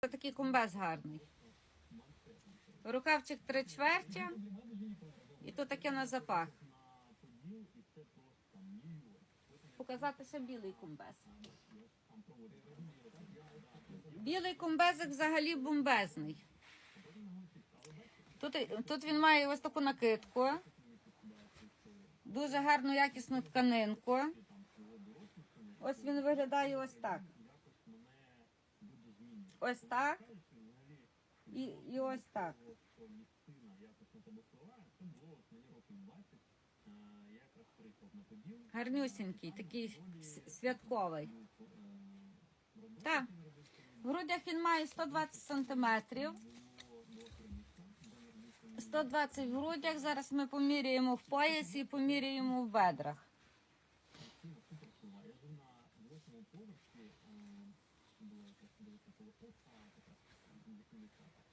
Це такий комбез гарний. Рукавчик три чверті. І то таке на запах. Показати ще білий комбез. Білий комбезик взагалі бомбезний. Тут, тут він має ось таку накидку. Дуже гарну якісну тканинку. Ось він виглядає ось так. Ось так. І, і ось так. Гарнюсінький, такий святковий. Так. В грудях він має 120 сантиметрів. 120 в грудях. Зараз ми поміряємо в поясі і поміряємо в бедрах. Thank you.